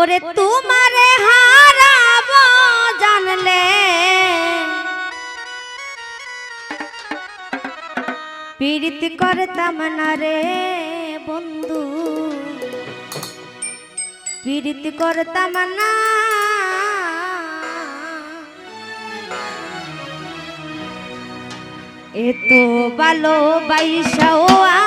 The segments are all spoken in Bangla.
ওরে তোমারে হারাব জানলে। পীড়িত করতাম না রে বন্ধু। পীড়িত করতাম না। এত ভালোবাইসাও আ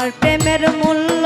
আমার প্রেমের মূল্য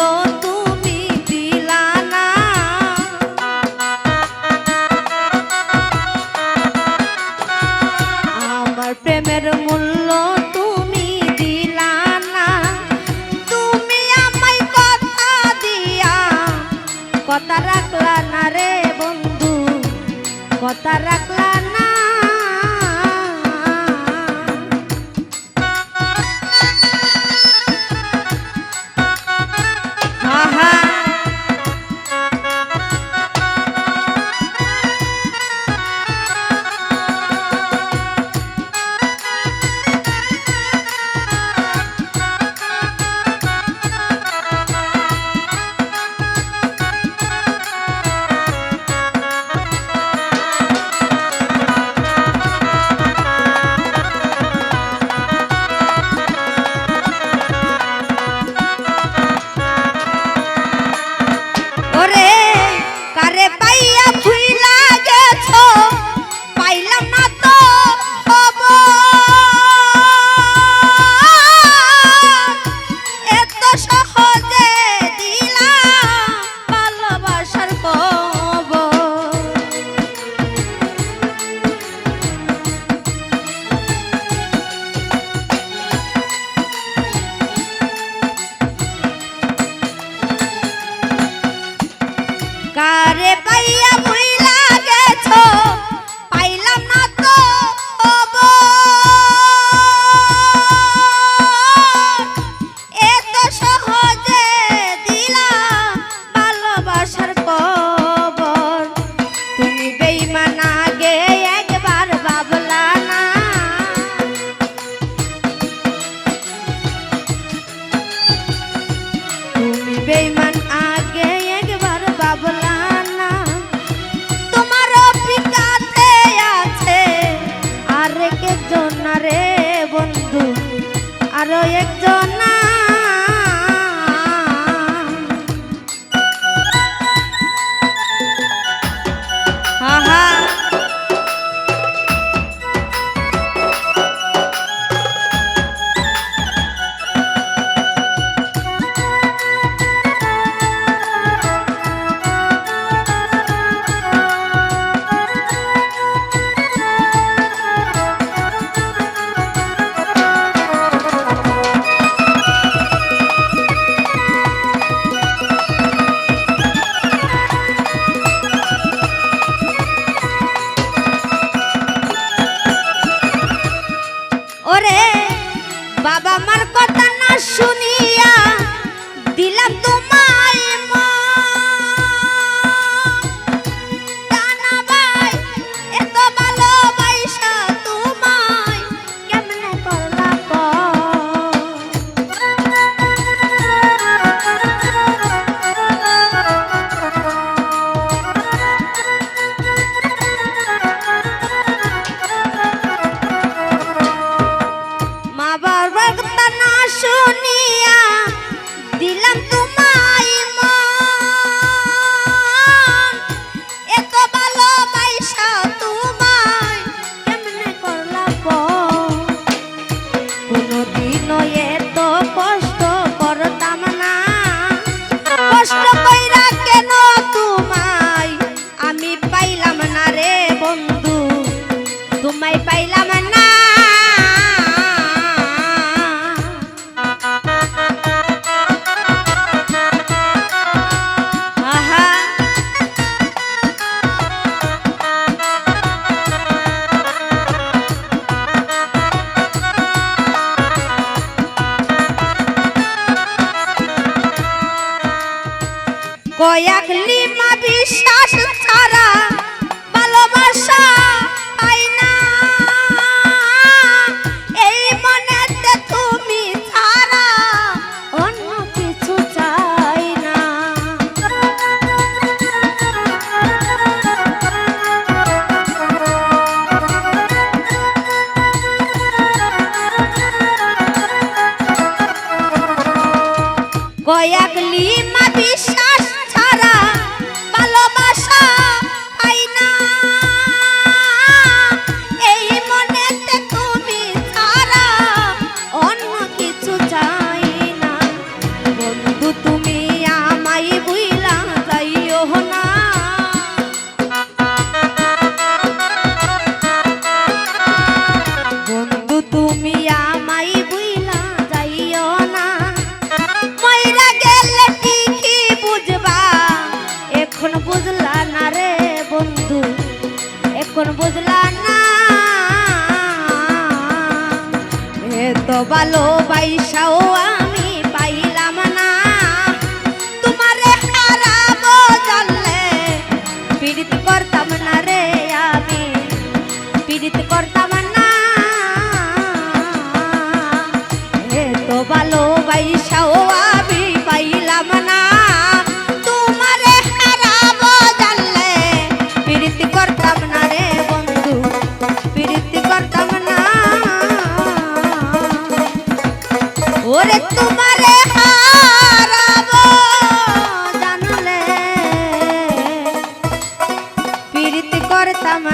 না রে বন্ধু? আরও একজন না দিলাম তোমায় কয়াক মা বিশ্বাস এত importa mais. Tá